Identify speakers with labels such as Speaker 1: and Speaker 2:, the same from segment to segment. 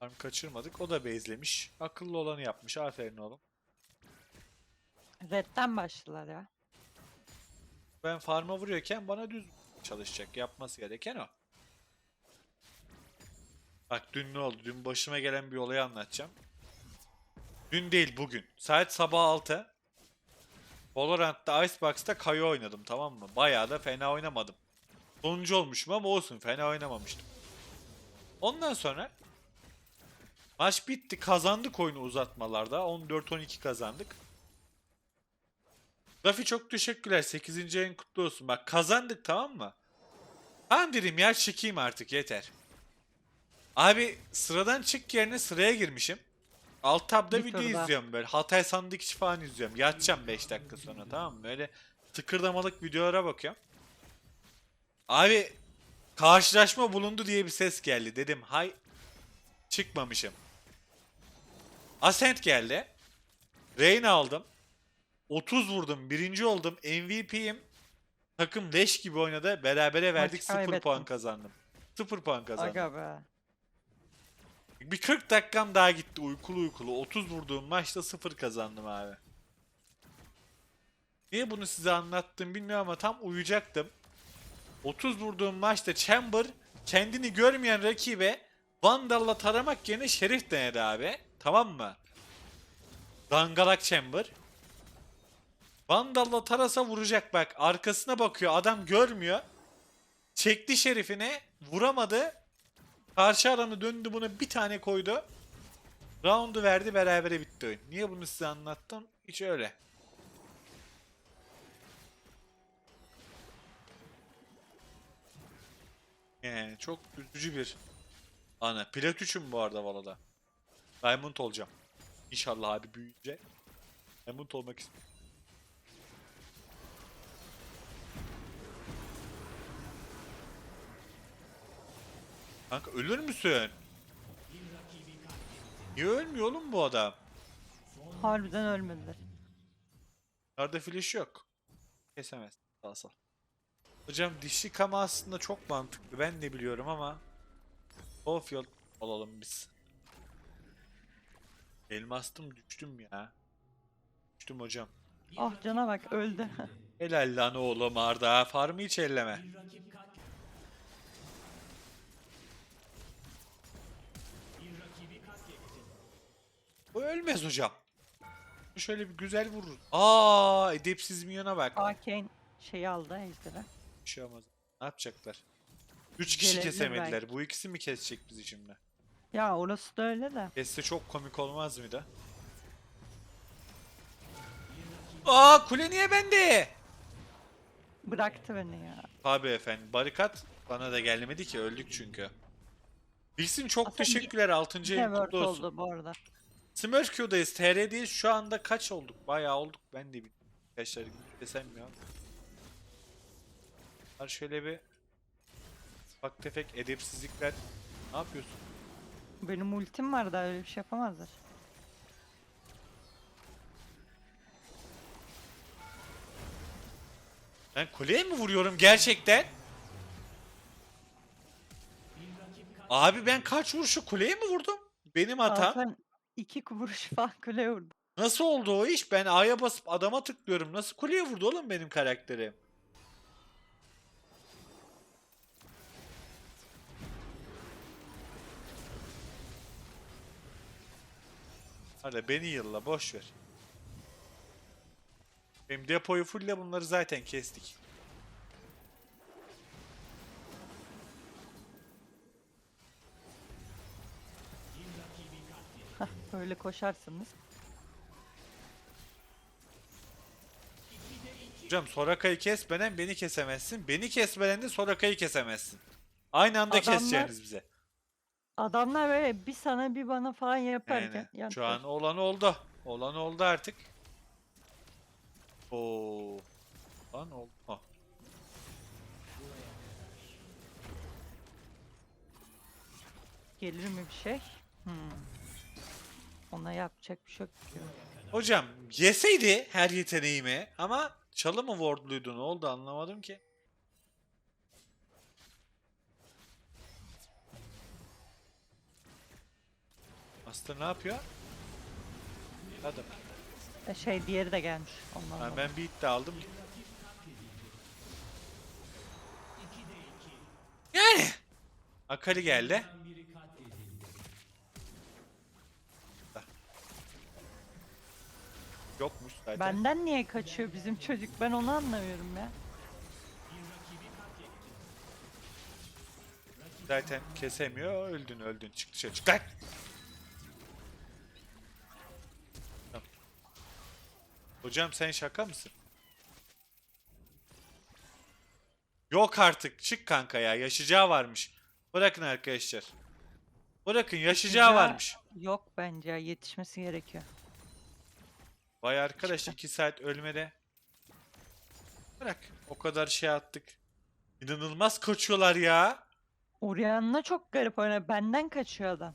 Speaker 1: Farm kaçırmadık. O da base'lemiş. Akıllı olanı yapmış. Aferin oğlum.
Speaker 2: Red'den başladılar ya.
Speaker 1: Ben farma vuruyorken bana düz çalışacak. Yapması gereken o. Bak dün ne oldu? Dün başıma gelen bir olayı anlatacağım. Dün değil bugün. Saat sabah 6. Valorant'ta Icebox'ta Kayo oynadım tamam mı? Bayağı da fena oynamadım. Sonuncu olmuşum ama olsun fena oynamamıştım. Ondan sonra maç bitti kazandık oyunu uzatmalarda. 14-12 kazandık. Rafi çok teşekkürler. 8. ayın kutlu olsun. Bak kazandık tamam mı? Ben dedim ya çıkayım artık yeter. Abi sıradan çık yerine sıraya girmişim. Alt tabda
Speaker 2: Bir
Speaker 1: video
Speaker 2: turda.
Speaker 1: izliyorum böyle. Hatay sandık içi falan izliyorum. Yatacağım 5 dakika sonra tamam mı? Böyle tıkırdamalık videolara bakıyorum. Abi karşılaşma bulundu diye bir ses geldi. Dedim hay çıkmamışım. Ascent geldi. Reyna aldım. 30 vurdum. Birinci oldum. MVP'yim. Takım leş gibi oynadı. Berabere verdik. 0 puan kazandım. 0 puan kazandım.
Speaker 2: Aga be.
Speaker 1: Bir 40 dakikam daha gitti uykulu uykulu. 30 vurduğum maçta 0 kazandım abi. Niye bunu size anlattım bilmiyorum ama tam uyuyacaktım. 30 vurduğum maçta Chamber kendini görmeyen rakibe Vandal'la taramak yerine Şerif denedi abi. Tamam mı? Dangalak Chamber. Vandal'la tarasa vuracak bak. Arkasına bakıyor. Adam görmüyor. Çekti Şerif'ine. Vuramadı. Karşı alanı döndü buna bir tane koydu. Round'u verdi berabere bitti oyun. Niye bunu size anlattım? Hiç öyle. Yani çok üzücü bir anı. Plat 3'üm bu arada Vala'da. Diamond olacağım. İnşallah abi büyüyünce. Diamond olmak istiyorum. Kanka ölür müsün? Niye ölmüyor oğlum bu adam?
Speaker 2: Harbiden ölmediler.
Speaker 1: Nerede flash yok. Kesemez. Sağ sağ. Hocam dişli kama aslında çok mantıklı. Ben de biliyorum ama Caulfield alalım biz. Elmastım düştüm ya. Düştüm hocam.
Speaker 2: Ah cana bak öldü.
Speaker 1: Helal lan oğlum Arda. Farmı hiç elleme. Bu ölmez hocam. Şöyle bir güzel vurur. Aa, edepsiz minyona bak.
Speaker 2: Arcane şeyi aldı ejderi.
Speaker 1: Bir şey olmaz. Ne yapacaklar? 3 kişi
Speaker 2: Gelebilir
Speaker 1: kesemediler.
Speaker 2: belki.
Speaker 1: Bu ikisi mi kesecek bizi şimdi?
Speaker 2: Ya orası da öyle de.
Speaker 1: Kesse çok komik olmaz mıydı? Aa kule niye bende?
Speaker 2: Bıraktı beni ya.
Speaker 1: Tabi efendim. Barikat bana da gelmedi ki öldük çünkü. Bilsin çok
Speaker 2: Aslında
Speaker 1: teşekkürler 6.
Speaker 2: Ne
Speaker 1: ayın
Speaker 2: work
Speaker 1: kutlu olsun.
Speaker 2: oldu bu arada.
Speaker 1: Smurf Q'dayız. TR'deyiz. Şu anda kaç olduk? Bayağı olduk. Ben de bilmiyorum. Arkadaşlar desem ya. Şöyle bir ufak tefek edepsizlikler. Ne yapıyorsun?
Speaker 2: Benim ultim var da öyle bir şey yapamazlar.
Speaker 1: Ben kuleye mi vuruyorum gerçekten? Abi ben kaç vuruşu kuleye mi vurdum? Benim hatam.
Speaker 2: Zaten iki vuruş falan kule vurdu.
Speaker 1: Nasıl oldu o iş? Ben A'ya basıp adama tıklıyorum. Nasıl kuleye vurdu oğlum benim karakterim? Hadi beni yılla boş ver. Benim depoyu fulle bunları zaten kestik.
Speaker 2: Hah, Böyle koşarsınız.
Speaker 1: Hocam Soraka'yı kesmeden beni kesemezsin. Beni kesmeden de Soraka'yı kesemezsin. Aynı anda
Speaker 2: Adamlar-
Speaker 1: keseceğiniz bize.
Speaker 2: Adamlar böyle bir sana bir bana falan yaparken.
Speaker 1: Yani
Speaker 2: yan
Speaker 1: şu an olan oldu. Olan oldu artık. Oo. Lan oldu. Ah.
Speaker 2: Gelir mi bir şey? Hmm. Ona yapacak bir şey yok. ki.
Speaker 1: Hocam yeseydi her yeteneğimi ama çalı mı wardluydu ne oldu anlamadım ki. Master ne yapıyor? Hadi.
Speaker 2: E, şey diğeri de gelmiş. Ondan
Speaker 1: Ha,
Speaker 2: dolayı.
Speaker 1: ben bir hit de aldım. Yani. Akali geldi. Yokmuş zaten.
Speaker 2: Benden niye kaçıyor bizim çocuk? Ben onu anlamıyorum ya.
Speaker 1: Zaten kesemiyor. Öldün öldün. Çık dışarı çık. Lan! Hocam sen şaka mısın? Yok artık. Çık kanka ya. Yaşayacağı varmış. Bırakın arkadaşlar. Bırakın Yaşayacağı- varmış.
Speaker 2: Yok bence yetişmesi gerekiyor.
Speaker 1: Vay arkadaş
Speaker 2: Çıktı.
Speaker 1: 2 saat ölmede. Bırak. O kadar şey attık. İnanılmaz koçuyorlar ya.
Speaker 2: Orianna çok garip oynuyor. Benden kaçıyor adam.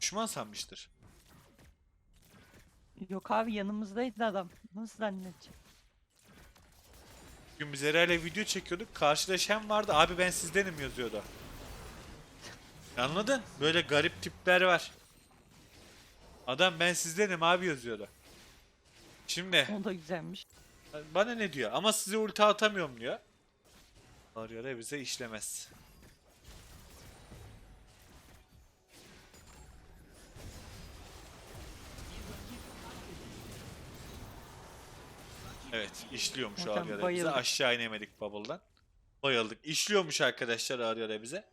Speaker 1: Düşman sanmıştır.
Speaker 2: Yok abi yanımızdaydı adam. Nasıl zannedecek?
Speaker 1: Bugün biz Eray'la video çekiyorduk. Karşılaşan vardı. Abi ben sizdenim yazıyordu. Anladın? Böyle garip tipler var. Adam ben sizdenim abi yazıyordu. Şimdi
Speaker 2: O da güzelmiş.
Speaker 1: bana ne diyor? Ama size ulti atamıyorum diyor. Arıyor bize işlemez. Evet işliyormuş
Speaker 2: Hocam,
Speaker 1: Arıyor bize.
Speaker 2: bayıldık.
Speaker 1: Aşağı inemedik bubble'dan. Bayıldık. İşliyormuş arkadaşlar Arıyor bize.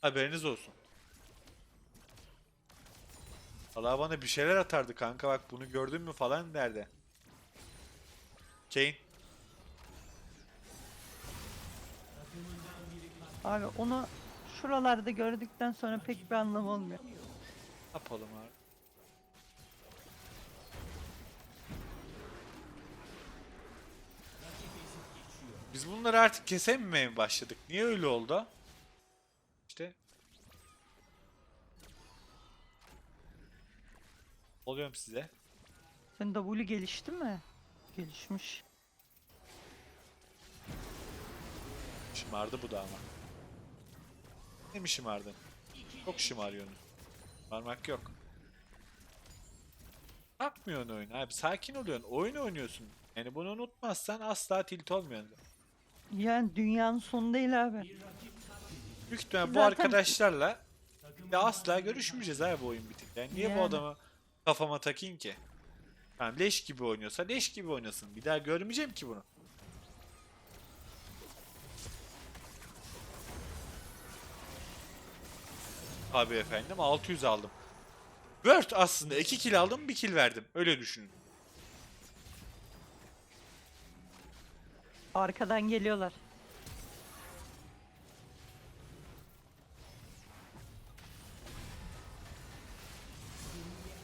Speaker 1: Haberiniz olsun. Allah bana bir şeyler atardı kanka bak bunu gördün mü falan derdi. Kane.
Speaker 2: Abi onu şuralarda gördükten sonra pek bir anlam olmuyor.
Speaker 1: Yapalım abi? Biz bunları artık kesememeye mi başladık? Niye öyle oldu? İşte. Oluyorum size.
Speaker 2: Senin W gelişti mi? Gelişmiş.
Speaker 1: Şımardı bu da ama. Ne mi şımardın? Çok şımarıyorsun. Parmak yok. Bakmıyorsun oyunu abi. Sakin oluyorsun. Oyun oynuyorsun. Yani bunu unutmazsan asla tilt olmuyorsun.
Speaker 2: Yani dünyanın sonu değil abi.
Speaker 1: Büyük ihtimal bu
Speaker 2: Zaten-
Speaker 1: arkadaşlarla ya asla görüşmeyeceğiz abi bu oyun bitince. Yani niye bu
Speaker 2: Yani.
Speaker 1: adamı kafama takayım ki? Yani leş gibi oynuyorsa leş gibi oynasın. Bir daha görmeyeceğim ki bunu. Abi efendim 600 aldım. Word aslında 2 kill aldım 1 kill verdim. Öyle düşünün.
Speaker 2: Arkadan geliyorlar.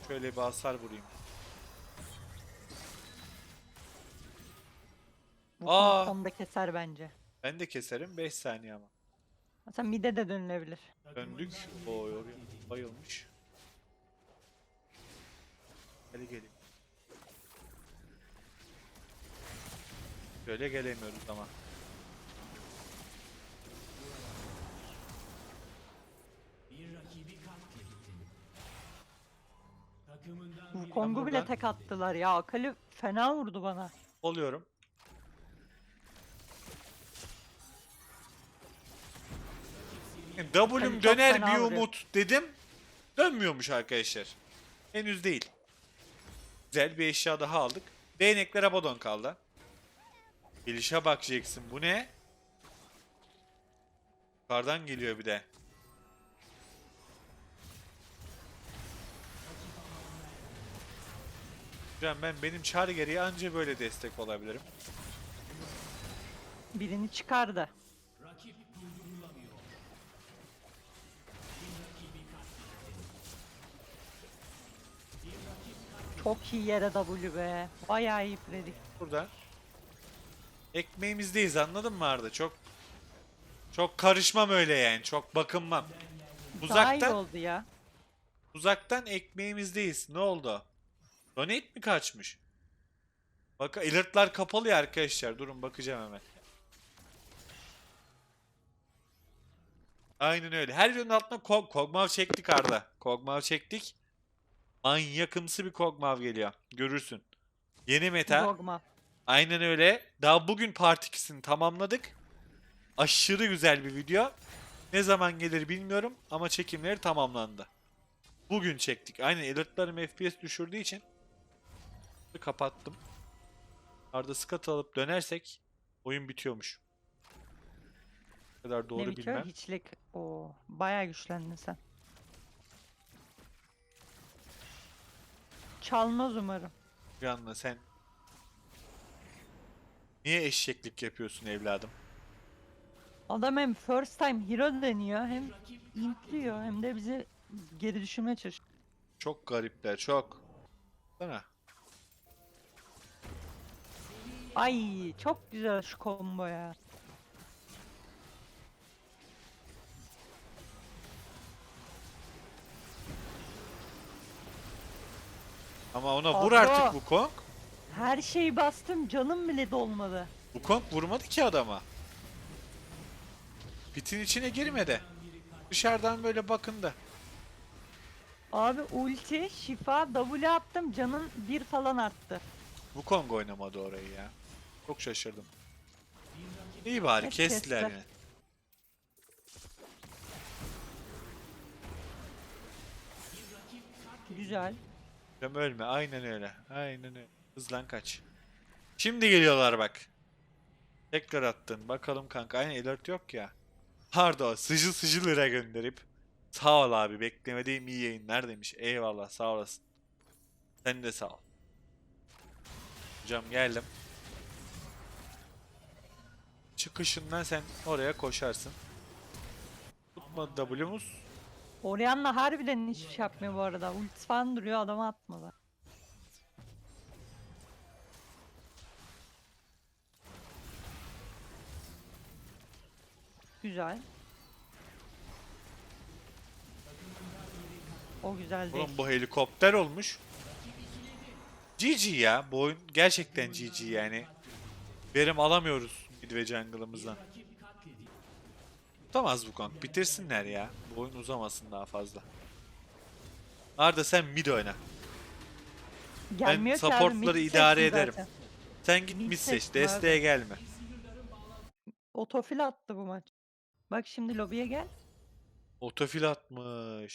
Speaker 1: Şöyle bir hasar vurayım.
Speaker 2: Bu
Speaker 1: Aa!
Speaker 2: onu da keser bence.
Speaker 1: Ben de keserim 5 saniye ama.
Speaker 2: Mesela mide de dönülebilir.
Speaker 1: Döndük. O yoruyor. Bayılmış. Hadi gelin. Böyle gelemiyoruz ama.
Speaker 2: Wukong'u bile
Speaker 1: buradan-
Speaker 2: tek attılar ya. Akali fena vurdu bana.
Speaker 1: Oluyorum. W'm
Speaker 2: çok
Speaker 1: döner
Speaker 2: fena
Speaker 1: bir
Speaker 2: vuruyor.
Speaker 1: umut dedim. Dönmüyormuş arkadaşlar. Henüz değil. Güzel bir eşya daha aldık. Değnekler Abaddon kaldı. Gelişe bak Jackson. Bu ne? Yukarıdan geliyor bir de. Hocam ben benim çar gereği anca böyle destek olabilirim.
Speaker 2: Birini çıkardı. Çok iyi yere W be. Bayağı iyi predik.
Speaker 1: Burada ekmeğimizdeyiz anladın mı Arda? Çok çok karışmam öyle yani. Çok bakınmam.
Speaker 2: Daha iyi
Speaker 1: Uzaktan
Speaker 2: oldu ya.
Speaker 1: uzaktan ekmeğimizdeyiz. Ne oldu? Donate mi kaçmış? Bak alertlar kapalı ya arkadaşlar. Durun bakacağım hemen. Aynen öyle. Her videonun altına Kog, Kog'Maw çektik Arda. Kog'Maw çektik. Manyakımsı bir Kog'Maw geliyor. Görürsün. Yeni meta.
Speaker 2: Dogma.
Speaker 1: Aynen öyle. Daha bugün part 2'sini tamamladık. Aşırı güzel bir video. Ne zaman gelir bilmiyorum ama çekimleri tamamlandı. Bugün çektik. Aynen editlerim FPS düşürdüğü için kapattım. Arda skat alıp dönersek oyun bitiyormuş. Ne kadar doğru
Speaker 2: ne
Speaker 1: bilmem.
Speaker 2: Hiçlik. Oo, bayağı güçlendin sen. Çalmaz umarım.
Speaker 1: Yanına sen niye eşeklik yapıyorsun evladım?
Speaker 2: Adam hem first time hero deniyor hem impliyor hem de bizi geri düşürmeye çalışıyor.
Speaker 1: Çok garipler çok. Sana.
Speaker 2: Ay çok güzel şu combo ya.
Speaker 1: Ama ona vur artık bu Kong.
Speaker 2: Her şeyi bastım canım bile dolmadı.
Speaker 1: Bu Kong vurmadı ki adama. Bitin içine girmedi. Dışarıdan böyle bakın da.
Speaker 2: Abi ulti, şifa, W attım canın bir falan arttı.
Speaker 1: Bu Kong oynamadı orayı ya. Çok şaşırdım. İyi bari
Speaker 2: Hep
Speaker 1: kestiler
Speaker 2: kestiler.
Speaker 1: yine.
Speaker 2: Güzel.
Speaker 1: Ölme aynen öyle. Aynen öyle. Hızlan kaç. Şimdi geliyorlar bak. Tekrar attın. Bakalım kanka. Aynen alert yok ya. Pardon. Sıcı sıcı lira gönderip. Sağ ol abi. Beklemediğim iyi yayınlar demiş. Eyvallah sağ olasın. Sen de sağ ol. Hocam geldim. Çıkışından sen oraya koşarsın. Tutmadı W'muz.
Speaker 2: Orianna harbiden hiçbir şey yapmıyor bu arada. Ultisi falan duruyor adama atmadı. Güzel. O güzel değil.
Speaker 1: Oğlum bu helikopter olmuş. GG ya. Bu oyun gerçekten GG yani. Verim alamıyoruz mid ve jungle'ımızdan. Tutamaz bu Kong. Bitirsinler ya. Bu oyun uzamasın daha fazla. Arda sen mid oyna.
Speaker 2: Gelmiyor abi,
Speaker 1: supportları idare ederim.
Speaker 2: zaten.
Speaker 1: Sen git Mid seç.
Speaker 2: seçtim abi.
Speaker 1: Desteğe gelme.
Speaker 2: Otofil attı bu maç. Bak şimdi lobiye gel.
Speaker 1: Otofil atmış.